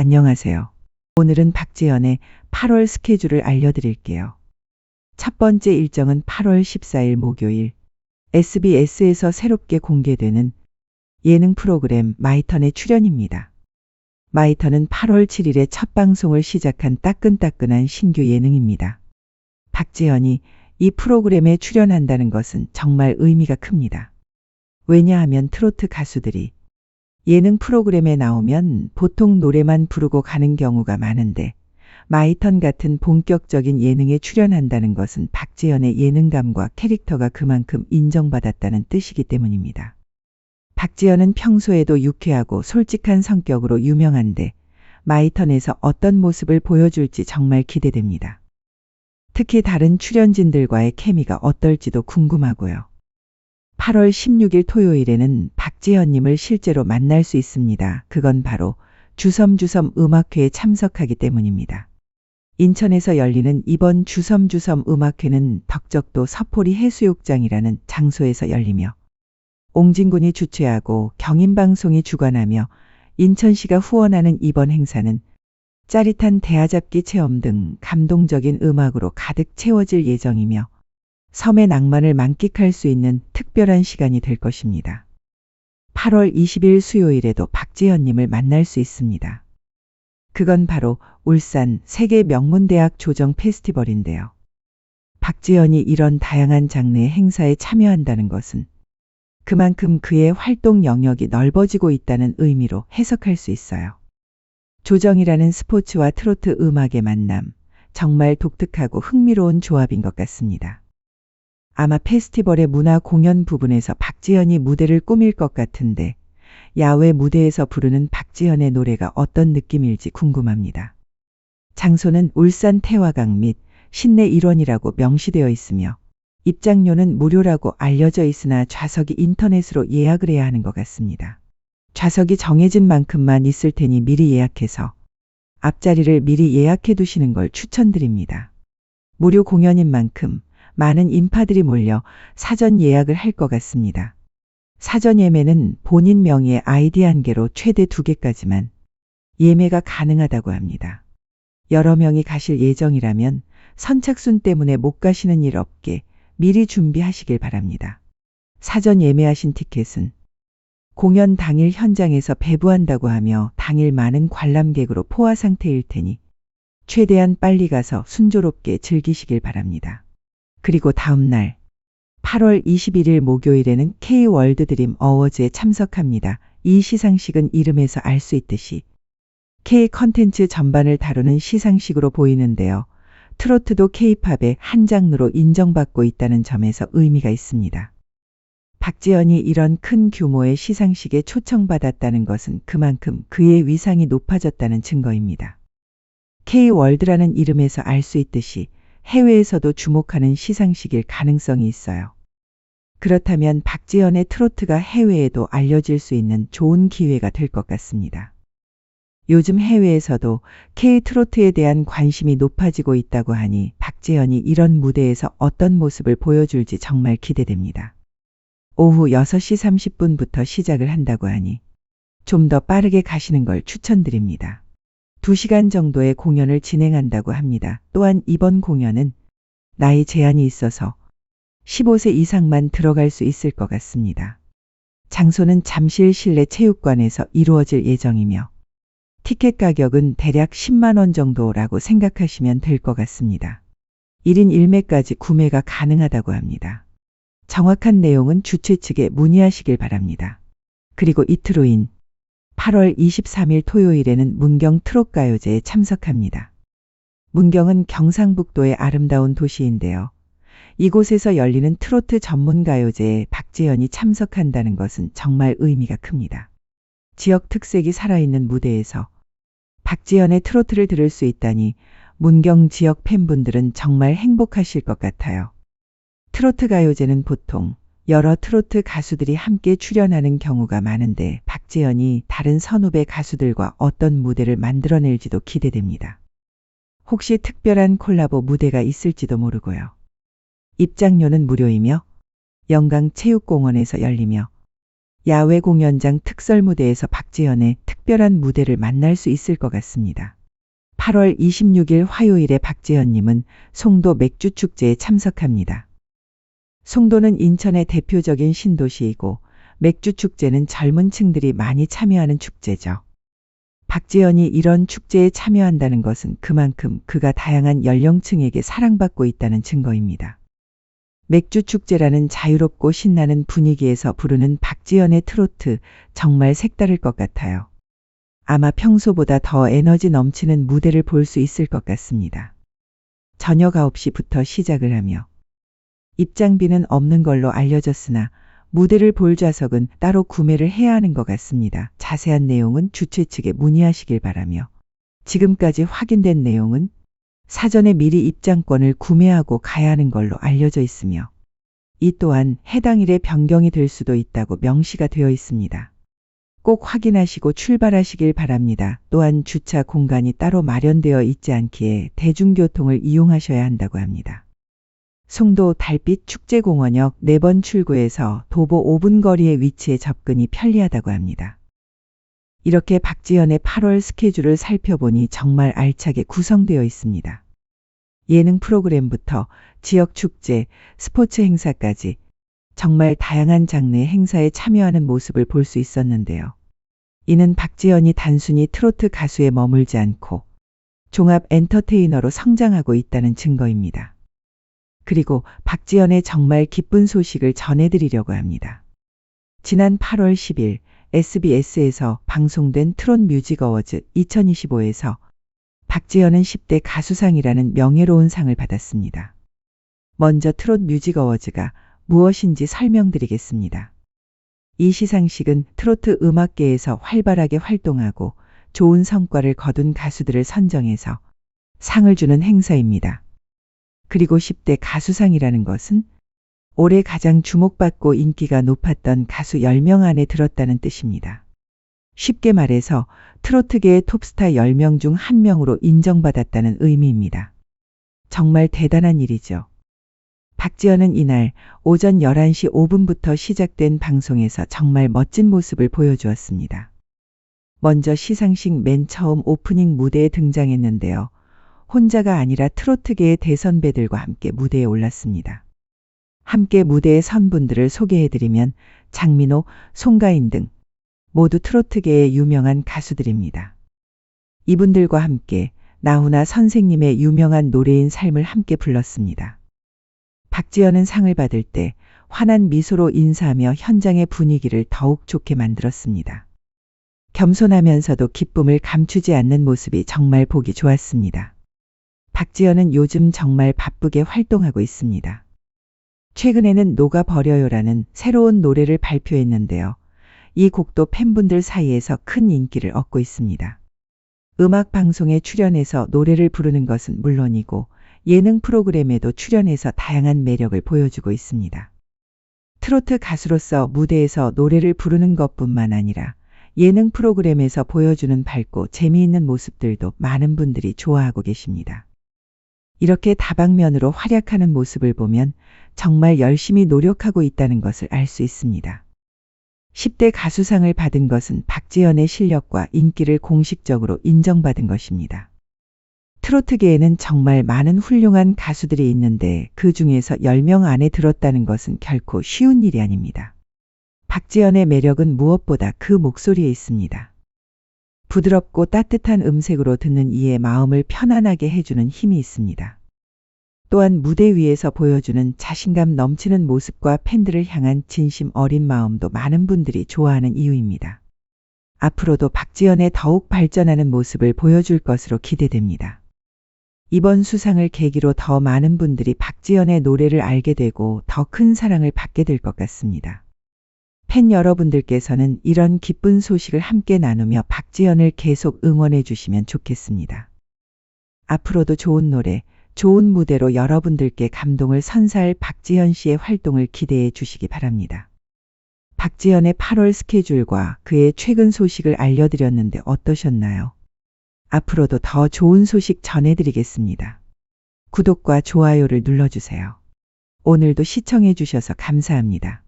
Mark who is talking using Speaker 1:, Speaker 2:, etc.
Speaker 1: 안녕하세요. 오늘은 박지연의 8월 스케줄을 알려드릴게요. 첫 번째 일정은 8월 14일 목요일 SBS에서 새롭게 공개되는 예능 프로그램 마이턴의 출연입니다. 마이턴은 8월 7일에 첫 방송을 시작한 따끈따끈한 신규 예능입니다. 박지연이 이 프로그램에 출연한다는 것은 정말 의미가 큽니다. 왜냐하면 트로트 가수들이 예능 프로그램에 나오면 보통 노래만 부르고 가는 경우가 많은데 마이턴 같은 본격적인 예능에 출연한다는 것은 박지연의 예능감과 캐릭터가 그만큼 인정받았다는 뜻이기 때문입니다. 박지연은 평소에도 유쾌하고 솔직한 성격으로 유명한데 마이턴에서 어떤 모습을 보여줄지 정말 기대됩니다. 특히 다른 출연진들과의 케미가 어떨지도 궁금하고요. 8월 16일 토요일에는 박지현님을 실제로 만날 수 있습니다. 그건 바로 주섬주섬 음악회에 참석하기 때문입니다. 인천에서 열리는 이번 주섬주섬 음악회는 덕적도 서포리 해수욕장이라는 장소에서 열리며 옹진군이 주최하고 경인방송이 주관하며 인천시가 후원하는 이번 행사는 짜릿한 대하잡기 체험 등 감동적인 음악으로 가득 채워질 예정이며 섬의 낭만을 만끽할 수 있는 특별한 시간이 될 것입니다. 8월 20일 수요일에도 박지현님을 만날 수 있습니다. 그건 바로 울산 세계 명문대학 조정 페스티벌인데요. 박지현이 이런 다양한 장르의 행사에 참여한다는 것은 그만큼 그의 활동 영역이 넓어지고 있다는 의미로 해석할 수 있어요. 조정이라는 스포츠와 트로트 음악의 만남, 정말 독특하고 흥미로운 조합인 것 같습니다. 아마 페스티벌의 문화 공연 부분에서 박지현이 무대를 꾸밀 것 같은데 야외 무대에서 부르는 박지현의 노래가 어떤 느낌일지 궁금합니다. 장소는 울산 태화강 및 신내 일원이라고 명시되어 있으며 입장료는 무료라고 알려져 있으나 좌석이 인터넷으로 예약을 해야 하는 것 같습니다. 좌석이 정해진 만큼만 있을 테니 미리 예약해서 앞자리를 미리 예약해 두시는 걸 추천드립니다. 무료 공연인 만큼 많은 인파들이 몰려 사전 예약을 할 것 같습니다. 사전 예매는 본인 명의의 아이디 한 개로 최대 두 개까지만 예매가 가능하다고 합니다. 여러 명이 가실 예정이라면 선착순 때문에 못 가시는 일 없게 미리 준비하시길 바랍니다. 사전 예매하신 티켓은 공연 당일 현장에서 배부한다고 하며 당일 많은 관람객으로 포화 상태일 테니 최대한 빨리 가서 순조롭게 즐기시길 바랍니다. 그리고 다음 날 8월 21일 목요일에는 K-월드 드림 어워즈에 참석합니다. 이 시상식은 이름에서 알 수 있듯이 K 컨텐츠 전반을 다루는 시상식으로 보이는데요. 트로트도 K-팝의 한 장르로 인정받고 있다는 점에서 의미가 있습니다. 박지연이 이런 큰 규모의 시상식에 초청받았다는 것은 그만큼 그의 위상이 높아졌다는 증거입니다. K-월드라는 이름에서 알 수 있듯이 해외에서도 주목하는 시상식일 가능성이 있어요. 그렇다면 박지연의 트로트가 해외에도 알려질 수 있는 좋은 기회가 될 것 같습니다. 요즘 해외에서도 K-트로트에 대한 관심이 높아지고 있다고 하니 박지연이 이런 무대에서 어떤 모습을 보여줄지 정말 기대됩니다. 오후 6시 30분부터 시작을 한다고 하니 좀 더 빠르게 가시는 걸 추천드립니다. 2시간 정도의 공연을 진행한다고 합니다. 또한 이번 공연은 나이 제한이 있어서 15세 이상만 들어갈 수 있을 것 같습니다. 장소는 잠실 실내 체육관에서 이루어질 예정이며 티켓 가격은 대략 10만원 정도라고 생각하시면 될 것 같습니다. 1인 1매까지 구매가 가능하다고 합니다. 정확한 내용은 주최 측에 문의하시길 바랍니다. 그리고 이틀 후인 8월 23일 토요일에는 문경 트롯가요제에 참석합니다. 문경은 경상북도의 아름다운 도시인데요. 이곳에서 열리는 트로트 전문가요제에 박지연이 참석한다는 것은 정말 의미가 큽니다. 지역 특색이 살아있는 무대에서 박지연의 트로트를 들을 수 있다니 문경 지역 팬분들은 정말 행복하실 것 같아요. 트로트 가요제는 보통 여러 트로트 가수들이 함께 출연하는 경우가 많은데 박지연이 다른 선후배 가수들과 어떤 무대를 만들어낼지도 기대됩니다. 혹시 특별한 콜라보 무대가 있을지도 모르고요. 입장료는 무료이며 영광체육공원에서 열리며 야외 공연장 특설 무대에서 박지연의 특별한 무대를 만날 수 있을 것 같습니다. 8월 26일 화요일에 박지연님은 송도 맥주축제에 참석합니다. 송도는 인천의 대표적인 신도시이고 맥주 축제는 젊은 층들이 많이 참여하는 축제죠. 박지연이 이런 축제에 참여한다는 것은 그만큼 그가 다양한 연령층에게 사랑받고 있다는 증거입니다. 맥주 축제라는 자유롭고 신나는 분위기에서 부르는 박지연의 트로트 정말 색다를 것 같아요. 아마 평소보다 더 에너지 넘치는 무대를 볼 수 있을 것 같습니다. 저녁 9시부터 시작을 하며 입장비는 없는 걸로 알려졌으나 무대를 볼 좌석은 따로 구매를 해야 하는 것 같습니다. 자세한 내용은 주최 측에 문의하시길 바라며 지금까지 확인된 내용은 사전에 미리 입장권을 구매하고 가야 하는 걸로 알려져 있으며 이 또한 해당 일에 변경이 될 수도 있다고 명시가 되어 있습니다. 꼭 확인하시고 출발하시길 바랍니다. 또한 주차 공간이 따로 마련되어 있지 않기에 대중교통을 이용하셔야 한다고 합니다. 송도 달빛 축제공원역 4번 출구에서 도보 5분 거리에 위치해 접근이 편리하다고 합니다. 이렇게 박지연의 8월 스케줄을 살펴보니 정말 알차게 구성되어 있습니다. 예능 프로그램부터 지역 축제, 스포츠 행사까지 정말 다양한 장르의 행사에 참여하는 모습을 볼 수 있었는데요. 이는 박지연이 단순히 트로트 가수에 머물지 않고 종합 엔터테이너로 성장하고 있다는 증거입니다. 그리고 박지연의 정말 기쁜 소식을 전해드리려고 합니다. 지난 8월 10일 SBS에서 방송된 트롯 뮤직 어워즈 2025에서 박지연은 10대 가수상이라는 명예로운 상을 받았습니다. 먼저 트롯 뮤직 어워즈가 무엇인지 설명드리겠습니다. 이 시상식은 트로트 음악계에서 활발하게 활동하고 좋은 성과를 거둔 가수들을 선정해서 상을 주는 행사입니다. 그리고 10대 가수상이라는 것은 올해 가장 주목받고 인기가 높았던 가수 10명 안에 들었다는 뜻입니다. 쉽게 말해서 트로트계의 톱스타 10명 중한 명으로 인정받았다는 의미입니다. 정말 대단한 일이죠. 박지연은 이날 오전 11시 5분부터 시작된 방송에서 정말 멋진 모습을 보여주었습니다. 먼저 시상식 맨 처음 오프닝 무대에 등장했는데요. 혼자가 아니라 트로트계의 대선배들과 함께 무대에 올랐습니다. 함께 무대에 선 분들을 소개해드리면 장민호, 송가인 등 모두 트로트계의 유명한 가수들입니다. 이분들과 함께 나훈아 선생님의 유명한 노래인 삶을 함께 불렀습니다. 박지연은 상을 받을 때 환한 미소로 인사하며 현장의 분위기를 더욱 좋게 만들었습니다. 겸손하면서도 기쁨을 감추지 않는 모습이 정말 보기 좋았습니다. 박지연은 요즘 정말 바쁘게 활동하고 있습니다. 최근에는 녹아버려요라는 새로운 노래를 발표했는데요. 이 곡도 팬분들 사이에서 큰 인기를 얻고 있습니다. 음악 방송에 출연해서 노래를 부르는 것은 물론이고 예능 프로그램에도 출연해서 다양한 매력을 보여주고 있습니다. 트로트 가수로서 무대에서 노래를 부르는 것뿐만 아니라 예능 프로그램에서 보여주는 밝고 재미있는 모습들도 많은 분들이 좋아하고 계십니다. 이렇게 다방면으로 활약하는 모습을 보면 정말 열심히 노력하고 있다는 것을 알 수 있습니다. 10대 가수상을 받은 것은 박지연의 실력과 인기를 공식적으로 인정받은 것입니다. 트로트계에는 정말 많은 훌륭한 가수들이 있는데 그 중에서 10명 안에 들었다는 것은 결코 쉬운 일이 아닙니다. 박지연의 매력은 무엇보다 그 목소리에 있습니다. 부드럽고 따뜻한 음색으로 듣는 이의 마음을 편안하게 해주는 힘이 있습니다. 또한 무대 위에서 보여주는 자신감 넘치는 모습과 팬들을 향한 진심 어린 마음도 많은 분들이 좋아하는 이유입니다. 앞으로도 박지연의 더욱 발전하는 모습을 보여줄 것으로 기대됩니다. 이번 수상을 계기로 더 많은 분들이 박지연의 노래를 알게 되고 더 큰 사랑을 받게 될 것 같습니다. 팬 여러분들께서는 이런 기쁜 소식을 함께 나누며 박지연을 계속 응원해 주시면 좋겠습니다. 앞으로도 좋은 노래, 좋은 무대로 여러분들께 감동을 선사할 박지현 씨의 활동을 기대해 주시기 바랍니다. 박지현의 8월 스케줄과 그의 최근 소식을 알려드렸는데 어떠셨나요? 앞으로도 더 좋은 소식 전해드리겠습니다. 구독과 좋아요를 눌러주세요. 오늘도 시청해 주셔서 감사합니다.